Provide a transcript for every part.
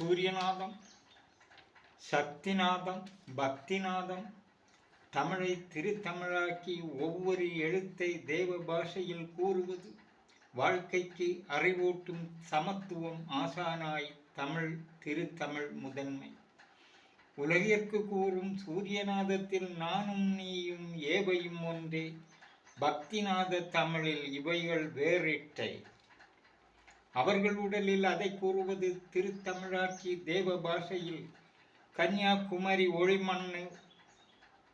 சூரியநாதம் சக்திநாதம் பக்திநாதம் தமிழை திருத்தமிழாக்கி ஒவ்வொரு எழுத்தை தேவ பாஷையில் கூறுவது வாழ்க்கைக்கு அறிவூட்டும் சமத்துவம் ஆசானாய் தமிழ் திருத்தமிழ் முதன்மை. உலகிற்கு கூறும் சூரியநாதத்தில் நானும் நீயும் ஏவையும் ஒன்றே பக்திநாத தமிழில் இவைகள் வேறிட்டை. அவர்கள் உடலில் அதை கூறுவது திருத்தமிழாக்கி தேவ பாஷையில் கன்னியாகுமரி ஒளிமண்ணு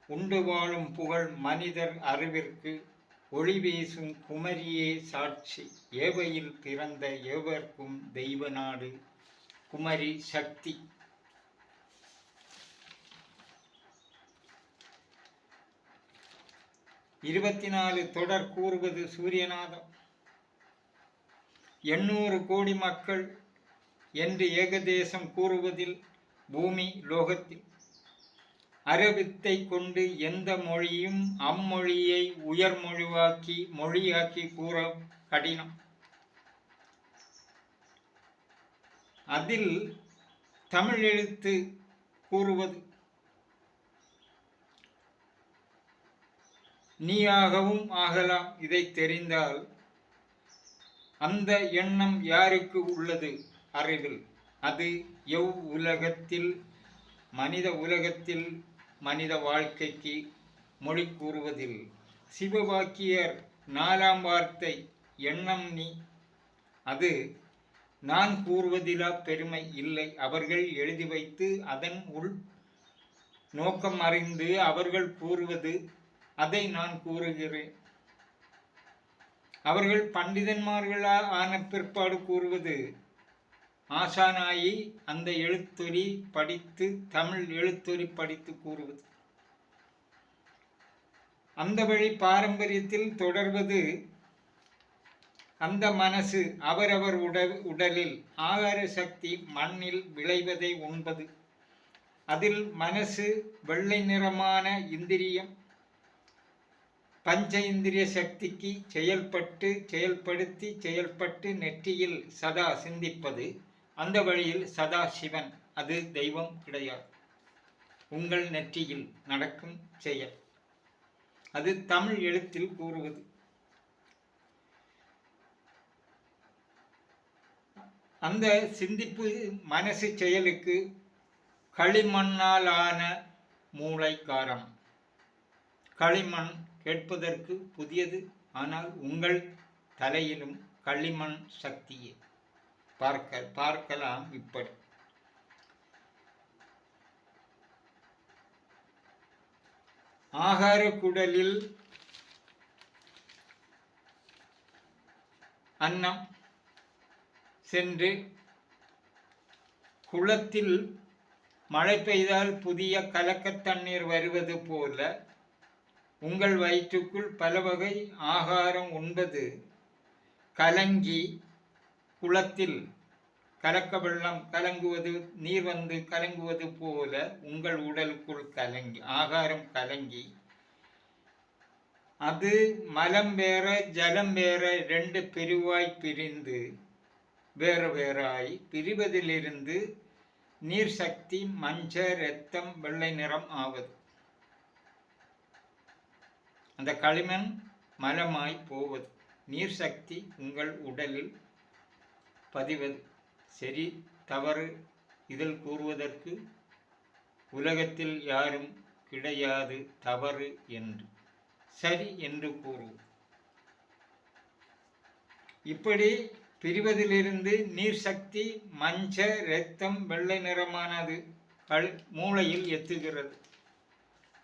உண்டு வாழும் புகழ் மனிதர் அறிவிற்கு ஒளி வீசும் குமரியே சாட்சி. ஏவையில் பிறந்த ஏவர்க்கும் தெய்வ நாடு குமரி சக்தி. இருபத்தி நாலு தொடர் கூறுவது சூரியநாதம். எண்ணூறு கோடி மக்கள் என்று ஏகதேசம் கூறுவதில் பூமி லோகத்தில் அரபித்தை கொண்டு எந்த மொழியும் அம்மொழியை உயர்மொழிவாக்கி மொழியாக்கி கூற கடினம். அதில் தமிழ் எழுத்து கூறுவது. நீயாகவும் ஆகலாம் இதை தெரிந்தால் அந்த எண்ணம் யாருக்கு உள்ளது? அறிவில். அது எவ் உலகத்தில் மனித உலகத்தில் மனித வாழ்க்கைக்கு மொழி கூறுவதில். சிவவாக்கியர் நாலாம் வார்த்தை எண்ணம் நீ. அது நான் கூறுவதிலா பெருமை இல்லை. அவர்கள் எழுதி வைத்து அதன் உள் நோக்கம் அறிந்து அவர்கள் கூறுவது அதை நான் கூறுகிறேன். அவர்கள் பண்டிதன்மார்களா ஆன பிற்பாடு கூறுவது ஆசானாயி அந்த எழுத்தொலி படித்து தமிழ் எழுத்தொலி படித்து கூறுவது. அந்த வழி பாரம்பரியத்தில் தொடர்வது அந்த மனசு அவரவர் உடல் உடலில் ஆகார சக்தி மண்ணில் விளைவதை உண்பது. அதில் மனசு வெள்ளை நிறமான இந்திரியம் பஞ்ச இந்திரிய சக்திக்கு செயல்பட்டு செயல்படுத்தி செயல்பட்டு நெற்றியில் சதா சிந்திப்பது அந்த வழியில் சதா சிவன் அது தெய்வம் கிடையாது. உங்கள் நெற்றியில் நடக்கும் செயல். அது தமிழ் எழுத்தில் கூறுவது. அந்த சிந்திப்பு மனசு செயலுக்கு களிமண்ணாலான மூளைக்காரம். களிமண் கேட்பதற்கு புதியது ஆனால் உங்கள் தலையிலும் களிமண் சக்தியே. பார்க்க பார்க்கலாம் இப்படி. ஆகார குடலில் அன்னம் சென்று குளத்தில் மழை பெய்தால் புதிய கலக்கத் தண்ணீர் வருவது போல உங்கள் வயிற்றுக்குள் பல வகை ஆகாரம் உண்பது கலங்கி குளத்தில் கலக்க வெள்ளம் கலங்குவது நீர் வந்து கலங்குவது போல உங்கள் உடலுக்குள் கலங்கி ஆகாரம் கலங்கி. அது மலம் வேற ஜலம் வேற ரெண்டு பிரிவாய் பிரிந்து வேறு வேறாய் பிரிவதிலிருந்து நீர் சக்தி மஞ்ச இரத்தம் வெள்ளை நிறம் ஆவது. அந்த களிமண் மலமாய் போவது. நீர் சக்தி உங்கள் உடலில் பதிவது. சரி தவறு. இதில் கூறுவதற்கு உலகத்தில் யாரும் கிடையாது தவறு என்று. சரி என்று கூறுவோம் இப்படி பிரிவதிலிருந்து நீர் சக்தி மஞ்ச இரத்தம் வெள்ளை நிறமானது கல் மூளையில் எத்துகிறது.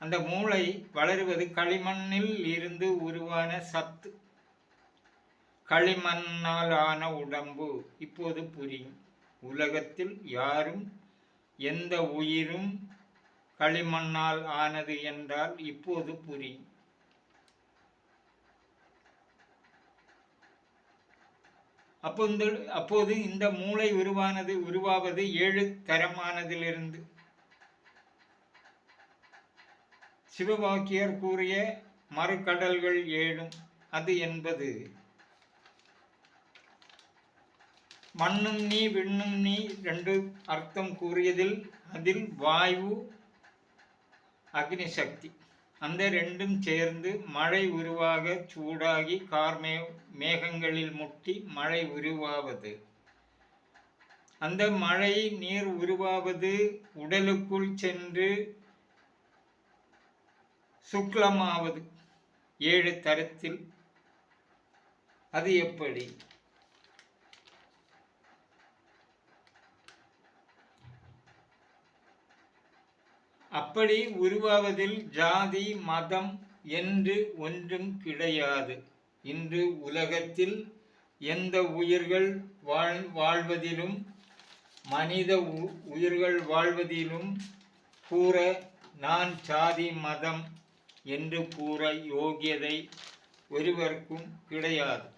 அந்த மூளை வளருவது களிமண்ணில் இருந்து உருவான சத்து. களிமண்ணால் ஆன உடம்பு இப்போது புரியும். உலகத்தில் யாரும் எந்த உயிரும் களிமண்ணால் ஆனது என்றால் இப்போது புரியும். அப்போ இந்த அப்போது இந்த மூளை உருவானது உருவாவது ஏழு தரமானதிலிருந்து. சிவபாக்கியர் கூறிய மறுக்கடல்கள் ஏழும் அது என்பது. மண்ணும் நீ விண்ணும் நீ ரெண்டு அர்த்தம் கூறியதில் அதில் வாயு அக்னிசக்தி. அந்த ரெண்டும் சேர்ந்து மழை உருவாக சூடாகி கார்மே மேகங்களில் முட்டி மழை உருவாவது. அந்த மழை நீர் உருவாவது உடலுக்குள் சென்று சுக்லமாவது ஏழு தரத்தில். அது எப்படி? அப்படி உருவாவதில் ஜாதி மதம் என்று ஒன்றும் கிடையாது. இன்று உலகத்தில் எந்த உயிர்கள் வாழ் வாழ்வதிலும் மனித உயிர்கள் வாழ்வதிலும் கூற நான் சாதி மதம் என்று கூற யோகியதை ஒருவருக்கும் கிடையாது.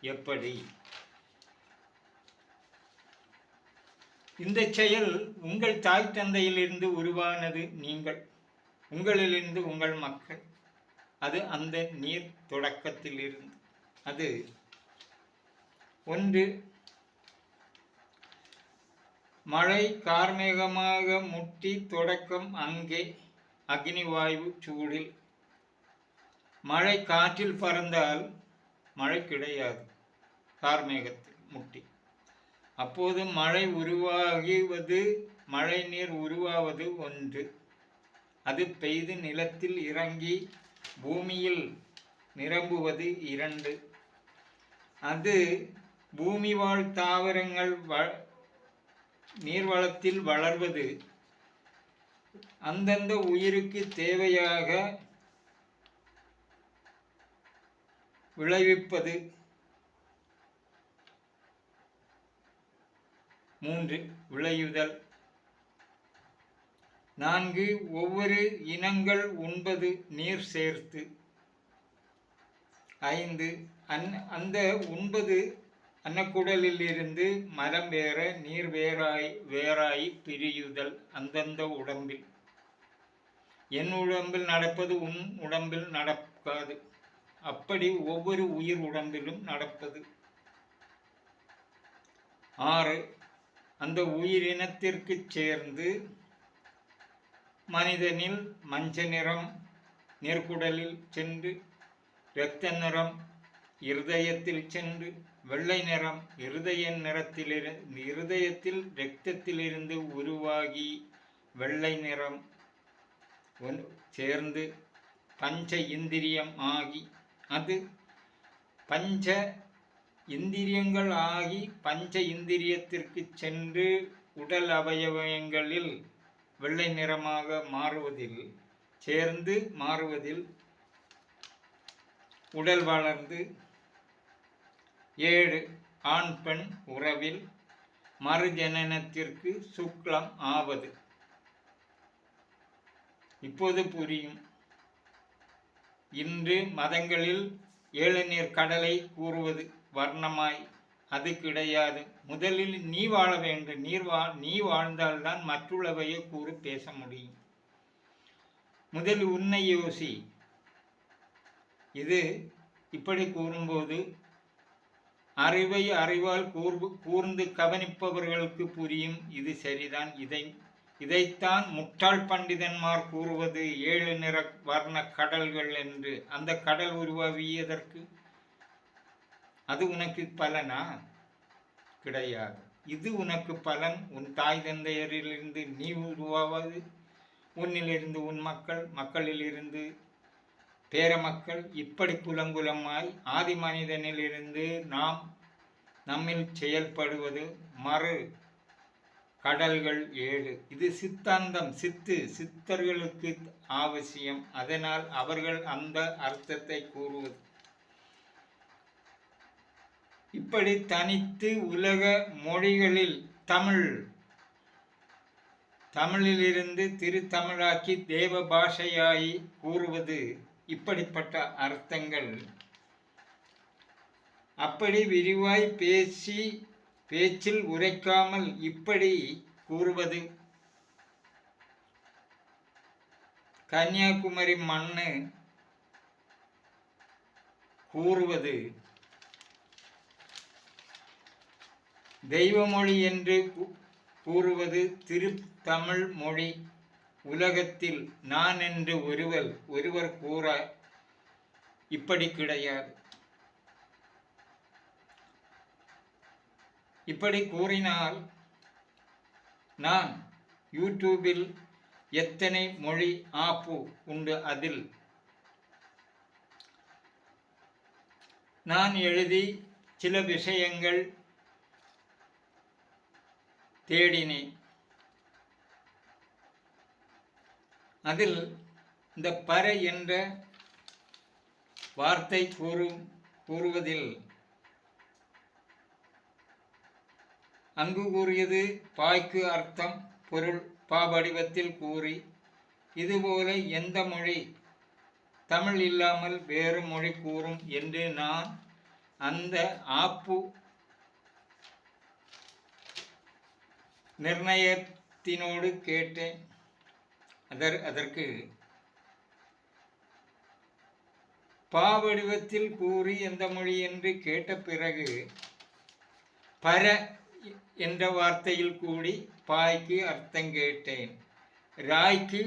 எப்படி? இந்த செயல் உங்கள் தாய் தந்தையிலிருந்து உருவானது நீங்கள் உங்களிலிருந்து உங்கள் மக்கள். அது அந்த நீர் தொடக்கத்திலிருந்து. அது ஒன்று மழை கார்மேகமாக முட்டி தொடக்கம் அங்கே. அக்னிவாயு சூடில். மழை காற்றில் பறந்தால் மழை கிடையாது. கார்மேகத்தில் முட்டி. அப்போது மழை உருவாகுவது மழை நீர் உருவாவது ஒன்று. அது பெய்து நிலத்தில் இறங்கி பூமியில் நிரம்புவது இரண்டு. அது பூமி வாழ் தாவரங்கள் வ நீர்வளத்தில் வளர்வது அந்தந்த உயிருக்கு தேவையாக விளைவிப்பது. மூன்று விளையுதல். நான்கு ஒவ்வொரு இனங்கள் உண்பது நீர் சேர்த்து. ஐந்து அந் அந்த உண்பது அன்னக்குடலில் இருந்து மரம் வேற நீர் வேறாய் வேறாய் பிரியுதல் அந்தந்த உடம்பில். என் உடம்பில் நடப்பது உன் உடம்பில் நடக்காது. அப்படி ஒவ்வொரு உயிர் உடம்பிலும் நடப்பது. ஆறு அந்த உயிரினத்திற்கு சேர்ந்து மனிதனில் மஞ்ச நிறம் நெற்குடலில் சென்று இரத்த நிறம் இருதயத்தில் சென்று வெள்ளை நிறம் இருதய நிறத்திலிருந்து இருதயத்தில் இரத்தத்திலிருந்து உருவாகி வெள்ளை நிறம் சேர்ந்து பஞ்ச இந்திரியம் ஆகி அது பஞ்ச இந்திரியங்கள் ஆகி பஞ்ச இந்திரியத்திற்கு சென்று உடல் அவயவயங்களில் வெள்ளை நிறமாக மாறுவதில் சேர்ந்து மாறுவதில் உடல் வளர்ந்து ஏழு ஆண் பெண் உறவில் மறுஜனனத்திற்கு சுக்லம் ஆவது. இப்போது புரியும். இன்று மதங்களில் ஏழுநீர் கடலை கூறுவது வர்ணமாய் அது கிடையாது. முதலில் நீ வாழ வேண்டும். நீர் வா நீ வாழ்ந்தால்தான் மற்றுள்ளவையை கூறு பேச முடியும். முதல் உன்னை யோசி. இது இப்படி கூறும்போது அறிவை அறிவால் கூர்வு கூர்ந்து கவனிப்பவர்களுக்கு புரியும். இது சரிதான். இதை இதைத்தான் முட்டாள் பண்டிதன்மார் கூறுவது. ஏழு நிற வர்ண கடல்கள் என்று. அந்த கடல் உருவாவியதற்கு அது உனக்கு பலனா? கிடையாது. இது உனக்கு பலன். உன் தாய் தந்தையரிலிருந்து நீ உருவாவது உன்னிலிருந்து உன் மக்கள் மக்களிலிருந்து பேர மக்கள் இப்படி குலங்குலமாய் ஆதி மனிதனிலிருந்து நாம் நம்மில் செயல்படுவது மறு கடல்கள் ஏழு. இது சித்தாந்தம் சித்து சித்தர்களுக்கு அவசியம் அதனால் அவர்கள் அந்த அர்த்தத்தை கூறுவது. இப்படி தனித்து உலக மொழிகளில் தமிழ் தமிழிலிருந்து திருத்தமிழாக்கி தேவ பாஷையாய் கூறுவது இப்படிப்பட்ட அர்த்தங்கள். அப்படி விரிவாய் பேசி பேச்சில் உரைக்காமல் இப்படி கூறுவது. கன்னியாகுமரி மண்ணு கூறுவது. தெய்வமொழி என்று கூறுவது திருத்தமிழ் மொழி. உலகத்தில் நான் என்று ஒருவர் ஒருவர் கூற இப்படி கிடையாது. இப்படி கூறினால் நான் யூடியூபில் எத்தனை மொழி ஆப்பு உண்டு அதில்? நான் எழுதி சில விஷயங்கள் தேடினேன். அதில் இந்த பறை என்ற வார்த்தை கூறும் கூறுவதில் அங்கு கூறியது பாய்க்கு அர்த்தம் பொருள் பாவடிவத்தில் கூறி இதுபோல எந்த மொழி தமிழ் இல்லாமல் வேறு மொழி கூறும் என்று நான் அந்த ஆப்பு நிர்ணயத்தினோடு கேட்டேன். அதர் அதற்கு பாவடிவத்தில் கூறி எந்த மொழி என்று கேட்ட பிறகு பர என்ற வார்த்தையில் கூடி பாய்க்கு அர்த்தம் கேட்டேன். ராய்க்கு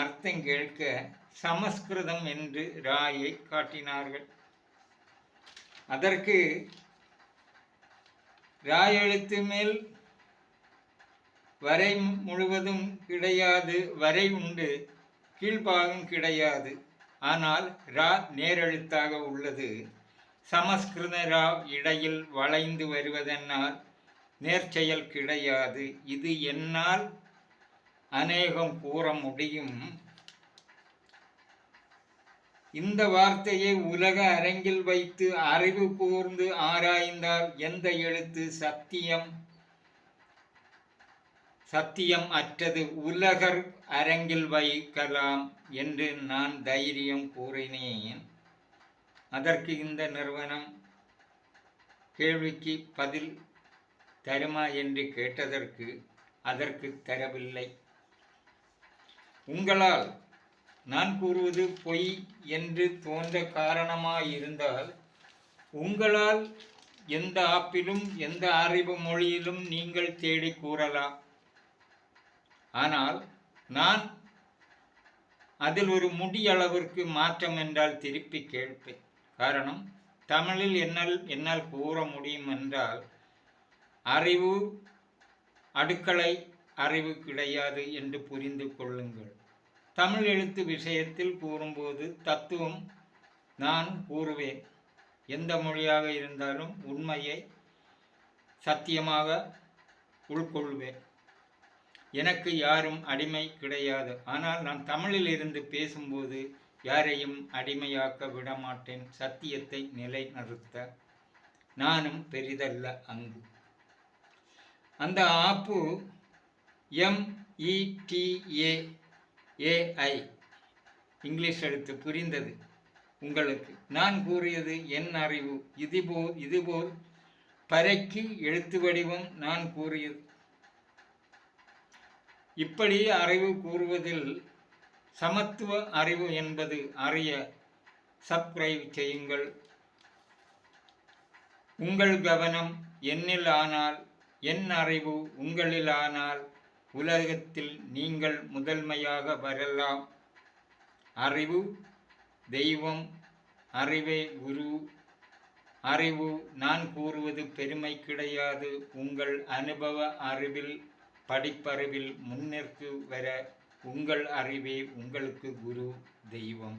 அர்த்தம் கேட்க சமஸ்கிருதம் என்று ராயை காட்டினார்கள். அதற்கு ராய் எழுத்து மேல் வரை முழுவதும் கிடையாது வரை உண்டு கீழ்பாகம் கிடையாது. ஆனால் ரா நேரெழுத்தாக உள்ளது. சமஸ்கிருத ரா இடையில் வளைந்து வருவதென்னால் நேர்ச்செயல் கிடையாது. இது என்னால் அநேகம் கூற முடியும். இந்த வார்த்தையை உலக அரங்கில் வைத்து அறிவு கூர்ந்து ஆராய்ந்தால் எந்த எழுத்து சத்தியம்? சத்தியம் அற்றது உலகர் அரங்கில் வைக்கலாம் என்று நான் தைரியம் கூறினேன். அதற்கு இந்த நிறுவனம் கேள்விக்கு பதில் தருமா என்று கேட்டதற்கு அதற்கு தரவில்லை. உங்களால் நான் கூறுவது பொய் என்று தோன்ற காரணமாயிருந்தால் உங்களால் எந்த ஆப்பிலும் எந்த அறிவு மொழியிலும் நீங்கள் தேடி கூறலாம். ஆனால் நான் அதில் ஒரு முடியளவிற்கு மாற்றம் என்றால் திருப்பி கேட்பேன். காரணம் தமிழில் என்னால் என்னால் கூற முடியும் என்றால் அறிவு அடுக்களை அறிவு கிடையாது என்று புரிந்து கொள்ளுங்கள். தமிழ் எழுத்து விஷயத்தில் கூறும்போது தத்துவம் நான் கூறுவேன். எந்த மொழியாக இருந்தாலும் உண்மையை சத்தியமாக உள்கொள்வேன். எனக்கு யாரும் அடிமை கிடையாது. ஆனால் நான் தமிழில் இருந்து பேசும்போது யாரையும் அடிமையாக்க விட மாட்டேன் சத்தியத்தை நிலைநிறுத்த நானும் பெரிதல்ல அங்கு. அந்த ஆப்பு எம்இடிஏ ஏஐ இங்கிலீஷ் எழுத்து புரிந்தது. உங்களுக்கு நான் கூறியது என் அறிவு. இதுபோல் இதுபோல் பறைக்கு எழுத்து வடிவம் நான் கூறியது. இப்படி அறிவு கூறுவதில் சமத்துவ அறிவு என்பது அறிய சப்ஸ்கிரைப் செய்யுங்கள். உங்கள் கவனம் என்னில் ஆனால் என் அறிவு உங்களில் ஆனால் உலகத்தில் நீங்கள் முதன்மையாக வரலாம். அறிவு தெய்வம் அறிவே குரு. அறிவு நான் கூறுவது பெருமை கிடையாது. உங்கள் அனுபவ அறிவில் படிப்பறிவில் முன்னிற்கு வர உங்கள் அறிவே உங்களுக்கு குரு தெய்வம்.